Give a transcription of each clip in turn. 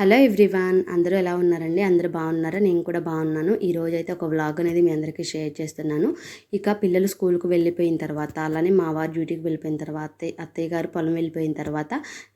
Hello everyone అందరూ ఎలా ఉన్నారండి? అందరూ బాగున్నారా? నేను కూడా బాగున్నాను. ఈ రోజు అయితే ఒక వ్లాగ్ అనేది మీ అందరికీ షేర్ చేస్తున్నాను. ఇక పిల్లలు స్కూల్కి వెళ్ళిపోయిన తర్వాత అలానే మా వారు డ్యూటీకి వెళ్ళిపోయిన తర్వాత అత్తయ్య గారు పొలం వెళ్ళిపోయిన తర్వాత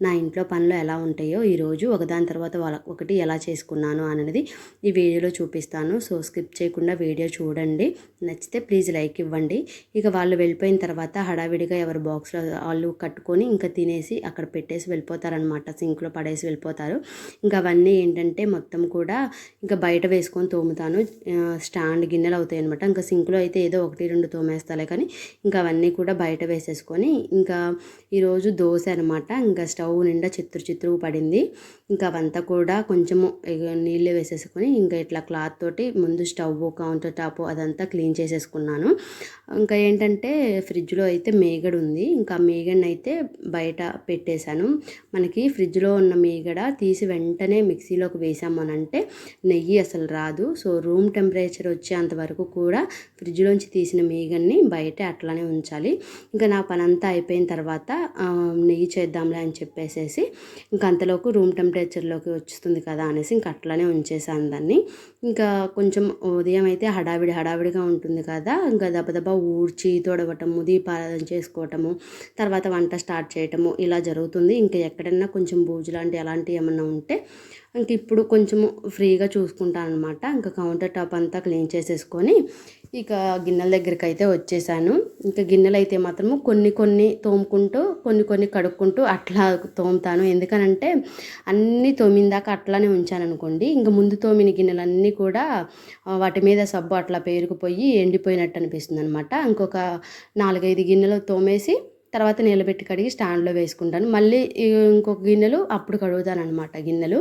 నా ఇంట్లో పనులు ఎలా ఉంటాయో ఈరోజు ఒకదాని తర్వాత వాళ్ళ ఒకటి ఎలా చేసుకున్నాను అనేది ఈ వీడియోలో చూపిస్తాను. సో స్కిప్ చేయకుండా వీడియో చూడండి. నచ్చితే ప్లీజ్ లైక్ ఇవ్వండి. ఇక వాళ్ళు వెళ్ళిపోయిన తర్వాత హడావిడిగా ఎవరి బాక్స్లో వాళ్ళు కట్టుకొని ఇంకా తినేసి అక్కడ పెట్టేసి వెళ్ళిపోతారనమాట సింక్లో పడేసి వెళ్ళిపోతారు. ఇంకా ఇంకా అవన్నీ ఏంటంటే మొత్తం కూడా ఇంకా బయట వేసుకొని తోముతాను. స్టాండ్ గిన్నెలు అవుతాయి అనమాట ఇంకా సింక్లో అయితే ఏదో ఒకటి రెండు తోమేస్తాలే కానీ ఇంకా అవన్నీ కూడా బయట వేసేసుకొని ఇంకా ఈరోజు దోశ అనమాట ఇంకా స్టవ్ నిండా చిత్రు చిత్రు పడింది. ఇంకా అవంతా కూడా కొంచెము నీళ్ళు వేసేసుకొని ఇంకా ఇట్లా క్లాత్ తోటి ముందు స్టవ్ కౌంటర్ టాప్ అదంతా క్లీన్ చేసేసుకున్నాను. ఇంకా ఏంటంటే ఫ్రిడ్జ్లో అయితే మేగడ ఉంది. ఇంకా మేగడని అయితే బయట పెట్టేశాను. మనకి ఫ్రిడ్జ్లో ఉన్న మేగడ తీసి వెంటనే వెంటనే మిక్సీలోకి వేసామనంటే నెయ్యి అసలు రాదు. సో రూమ్ టెంపరేచర్ వచ్చేంత వరకు కూడా ఫ్రిడ్జ్లోంచి తీసిన మీగన్ని బయట అట్లానే ఉంచాలి. ఇంకా నా పని అంతా అయిపోయిన తర్వాత నెయ్యి చేద్దాంలే అని చెప్పేసేసి ఇంకా అంతలోకి రూమ్ టెంపరేచర్లోకి వస్తుంది కదా అనేసి ఇంకా అట్లానే ఉంచేసాను దాన్ని. ఇంకా కొంచెం ఉదయం అయితే హడావిడి హడావిడిగా ఉంటుంది కదా ఇంకా దబదబా ఊడ్చి తొడవటము దీపారాధన చేసుకోవటము తర్వాత వంట స్టార్ట్ చేయటము ఇలా జరుగుతుంది. ఇంకా ఎక్కడన్నా కొంచెం బూజు లాంటి అలాంటివి ఏమన్నా ఉంటే ఇంక ఇప్పుడు కొంచెము ఫ్రీగా చూసుకుంటాను అనమాట ఇంకా కౌంటర్ టాప్ అంతా క్లీన్ చేసేసుకొని ఇక గిన్నెల దగ్గరికి అయితే వచ్చేసాను. ఇంకా గిన్నెలు అయితే మాత్రము కొన్ని కొన్ని తోముకుంటూ కొన్ని కొన్ని కడుక్కుంటూ అట్లా తోముతాను. ఎందుకనంటే అన్నీ తోమిందాక అట్లానే ఉంచాను అనుకోండి ఇంకా ముందు తోమిన గిన్నెలన్నీ కూడా వాటి మీద సబ్బు అట్లా పేరుకుపోయి ఎండిపోయినట్టు అనిపిస్తుంది అనమాట ఇంకొక నాలుగైదు గిన్నెలు తోమేసి తర్వాత నిలబెట్టి కడిగి స్టాండ్లో వేసుకుంటాను. మళ్ళీ ఇంకొక గిన్నెలు అప్పుడు కడుగుతాను అనమాట గిన్నెలు.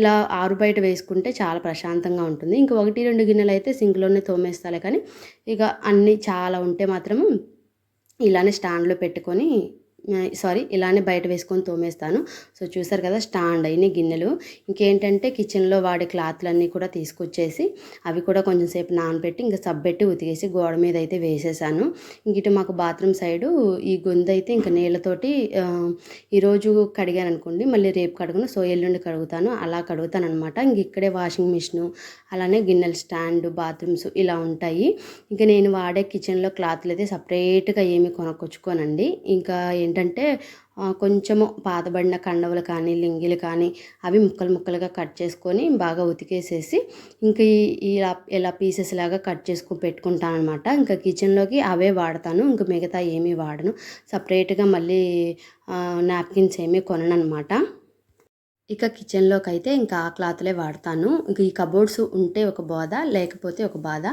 ఇలా ఆరు బయట వేసుకుంటే చాలా ప్రశాంతంగా ఉంటుంది. ఇంకా ఒకటి రెండు గిన్నెలు అయితే సింక్లోనే తోమేస్తాలే కానీ ఇక అన్నీ చాలా ఉంటే మాత్రము ఇలానే స్టాండ్లో పెట్టుకొని సారీ ఇలానే బయట వేసుకొని తోమేస్తాను. సో చూసారు కదా స్టాండ్ అయిన గిన్నెలు. ఇంకేంటంటే కిచెన్లో వాడే క్లాత్లన్నీ కూడా తీసుకొచ్చేసి అవి కూడా కొంచెం సేపు నానబెట్టి ఇంకా సబ్బెట్టి ఉతికేసి గోడ మీద అయితే వేసేసాను. ఇంక ఇటు మాకు బాత్రూమ్ సైడు ఈ గొంతు అయితే ఇంకా నీళ్ళతోటి ఈరోజు కడిగాను అనుకోండి మళ్ళీ రేపు కడుగును. సో ఎల్లుండి కడుగుతాను. అలా కడుగుతాను అనమాట ఇంక ఇక్కడే వాషింగ్ మిషను అలానే గిన్నెల స్టాండ్ బాత్రూమ్స్ ఇలా ఉంటాయి. ఇంకా నేను వాడే కిచెన్లో క్లాత్లు అయితే సపరేట్గా ఏమి కొనుక్కొచ్చుకోనండి ఇంకా ఏంటంటే కొంచెము పాతబడిన కండవలు కానీ లింగిలు కానీ అవి ముక్కలు ముక్కలుగా కట్ చేసుకొని బాగా ఉతికేసేసి ఇంకా ఈ- ఇలా ఇలా పీసెస్ లాగా కట్ చేసుకొని పెట్టుకుంటాను అనమాట ఇంకా కిచెన్లోకి అవే వాడతాను. ఇంకా మిగతా ఏమీ వాడను. సపరేట్గా మళ్ళీ నాప్కిన్స్ ఏమీ కొనను అనమాట ఇక కిచెన్లోకి అయితే ఇంకా ఆ క్లాత్లే వాడతాను. ఇంకా ఈ కబోర్డ్స్ ఉంటే ఒక బాధ లేకపోతే ఒక బాధ.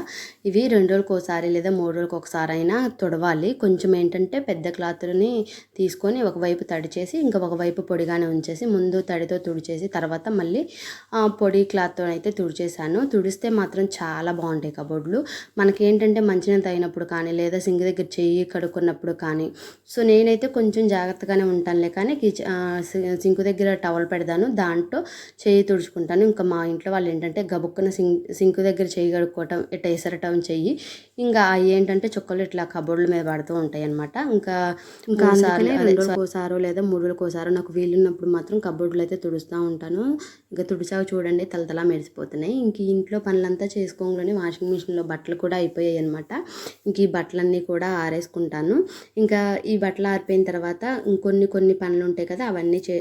ఇవి రెండు రోజులకు ఒకసారి లేదా మూడు రోజులకు ఒకసారి అయినా తుడవాలి. కొంచెం ఏంటంటే పెద్ద క్లాత్ని తీసుకొని ఒకవైపు తడిచేసి ఇంకా ఒకవైపు పొడిగానే ఉంచేసి ముందు తడితో తుడిచేసి తర్వాత మళ్ళీ పొడి క్లాత్తో అయితే తుడిచేసాను తుడిస్తే మాత్రం చాలా బాగుంటాయి కబోర్డ్లు మనకి ఏంటంటే మంచినీళ్ళు తగినప్పుడు కానీ లేదా సింగ్ దగ్గర చెయ్యి కడుక్కున్నప్పుడు కానీ సో నేనైతే కొంచెం జాగ్రత్తగానే ఉంటానులే కానీ కిచ సింక్ దగ్గర టవల్ పెడతాను. దాంట్లో చేయి తుడుచుకుంటాను. ఇంకా మా ఇంట్లో వాళ్ళు ఏంటంటే గబుక్కున సింక్ సింక్ దగ్గర చేయి కడుక్కోవటం ఇట్లా ఎసరటం చెయ్యి. ఇంకా అవి ఏంటంటే చుక్కలు ఇట్లా కబోర్డ్ల మీద పడుతూ ఉంటాయి అనమాట ఇంకా ఇంకా రోజుకోసారో లేదా మూడు రోజులకోసారో నాకు వీలున్నప్పుడు మాత్రం కబోర్డ్లు అయితే తుడుస్తూ ఉంటాను. ఇంకా తుడిచావు చూడండి తలతలా మెరిసిపోతున్నాయి. ఇంక ఇంట్లో పనులంతా చేసుకోగానే వాషింగ్ మిషన్లో బట్టలు కూడా అయిపోయాయి అనమాట ఇంక ఈ బట్టలన్నీ కూడా ఆరేసుకుంటాను. ఇంకా ఈ బట్టలు ఆరిపోయిన తర్వాత ఇంకొన్ని కొన్ని పనులు ఉంటాయి కదా అవన్నీ చే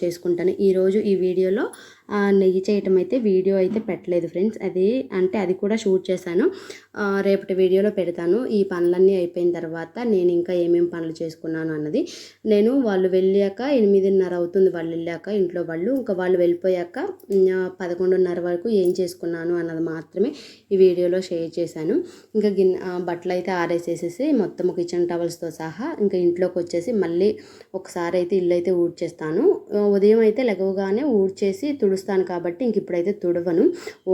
చేసుకుంటాను. ఈరోజు ఈ వీడియోలో నెయ్యి చేయటం అయితే వీడియో అయితే పెట్టలేదు ఫ్రెండ్స్. అది అంటే అది కూడా షూట్ చేశాను. రేపటి వీడియోలో పెడతాను. ఈ పనులన్నీ అయిపోయిన తర్వాత నేను ఇంకా ఏమేమి పనులు చేసుకున్నాను అన్నది. నేను వాళ్ళు వెళ్ళాక ఎనిమిదిన్నర అవుతుంది వాళ్ళు వెళ్ళాక ఇంట్లో వాళ్ళు. ఇంకా వాళ్ళు వెళ్ళిపోయాక పదకొండున్నర వరకు ఏం చేసుకున్నాను అన్నది మాత్రమే ఈ వీడియోలో షేర్ చేశాను. ఇంకా గిన్నె బట్టలు అయితే ఆరేసేసేసి మొత్తం కిచెన్ టవల్స్తో సహా ఇంకా ఇంట్లోకి వచ్చేసి మళ్ళీ ఒకసారి అయితే ఇల్లు అయితే ఊడ్చేస్తాను. ఉదయం అయితే లెగవగానే ఊడ్చేసి తుడుస్తాను కాబట్టి ఇంక ఇప్పుడైతే తుడవను.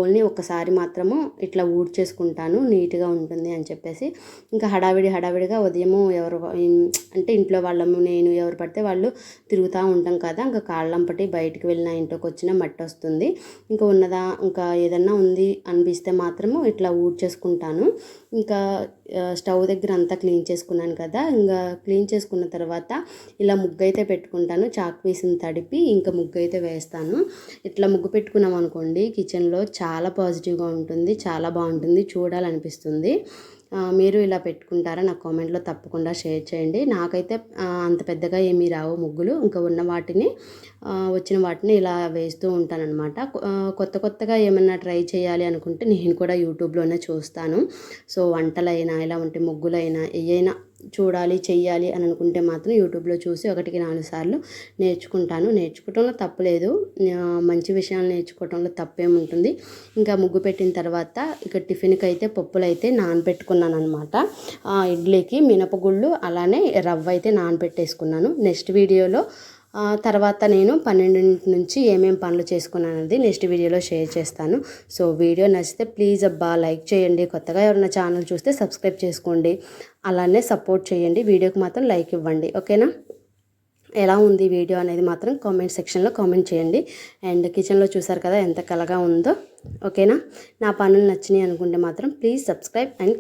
ఓన్లీ ఒకసారి మాత్రము ఇట్లా ఊడ్చేసుకుంటాను నీట్గా ఉంటుంది అని చెప్పేసి. ఇంకా హడావిడి హడావిడిగా ఉదయము ఎవరు అంటే ఇంట్లో వాళ్ళము నేను ఎవరు పడితే వాళ్ళు తిరుగుతూ ఉంటాం కదా. ఇంకా కాళ్ళంపటి బయటికి వెళ్ళిన ఇంట్లోకి వచ్చిన మట్టి వస్తుంది. ఇంకా ఉన్నదా ఇంకా ఏదన్నా ఉంది అనిపిస్తే మాత్రము ఇట్లా ఊడ్చేసుకుంటాను. ఇంకా స్టవ్ దగ్గర అంతా క్లీన్ చేసుకున్నాను కదా ఇంకా క్లీన్ చేసుకున్న తర్వాత ఇలా ముగ్గు అయితే పెట్టుకుంటాను. చాక్ పీస్ని తడిపి ఇంకా ముగ్గు అయితే వేస్తాను. ఇట్లా ముగ్గు పెట్టుకున్నాం అనుకోండి కిచెన్లో చాలా పాజిటివ్గా ఉంటుంది చాలా బాగుంటుంది చూడాలనిపిస్తుంది. మీరు ఇలా పెట్టుకుంటారా? నా కామెంట్లో తప్పకుండా షేర్ చేయండి. నాకైతే అంత పెద్దగా ఏమీ రావు ముగ్గులు. ఇంకా ఉన్న వాటిని వచ్చిన వాటిని ఇలా వేస్తూ ఉంటానన్నమాట. కొత్త కొత్తగా ఏమన్నా ట్రై చేయాలి అనుకుంటే నేను కూడా యూట్యూబ్లోనే చూస్తాను. సో వంటలైనా ఇలా ఉంటే ముగ్గులైనా ఏయైనా చూడాలి చెయ్యాలి అని అనుకుంటే మాత్రం యూట్యూబ్లో చూసి ఒకటికి నాలుగు సార్లు నేర్చుకుంటాను. నేర్చుకోవటంలో తప్పలేదు మంచి విషయాలు నేర్చుకోవటంలో తప్పేముంటుంది ఇంకా ముగ్గు పెట్టిన తర్వాత ఇక టిఫిన్కి అయితే పప్పులు అయితే నానబెట్టుకున్నాను అనమాట ఇడ్లీకి మినపగుళ్ళు అలానే రవ్వ అయితే నానబెట్టేసుకున్నాను. నెక్స్ట్ వీడియోలో తర్వాత నేను పన్నెండింటి నుంచి ఏమేమి పనులు చేసుకున్నాను అనేది నెక్స్ట్ వీడియోలో షేర్ చేస్తాను. సో వీడియో నచ్చితే ప్లీజ్ అబ్బా లైక్ చేయండి. కొత్తగా ఎవరైనా ఛానల్ చూస్తే సబ్స్క్రైబ్ చేసుకోండి. అలానే సపోర్ట్ చేయండి. వీడియోకి మాత్రం లైక్ ఇవ్వండి. ఓకేనా? ఎలా ఉంది వీడియో అనేది మాత్రం కామెంట్ సెక్షన్లో కామెంట్ చేయండి. అండ్ కిచెన్లో చూసారు కదా ఎంత కలగా ఉందో. ఓకేనా? నా పనులు నచ్చినాయి అనుకుంటే మాత్రం ప్లీజ్ సబ్స్క్రైబ్ అండ్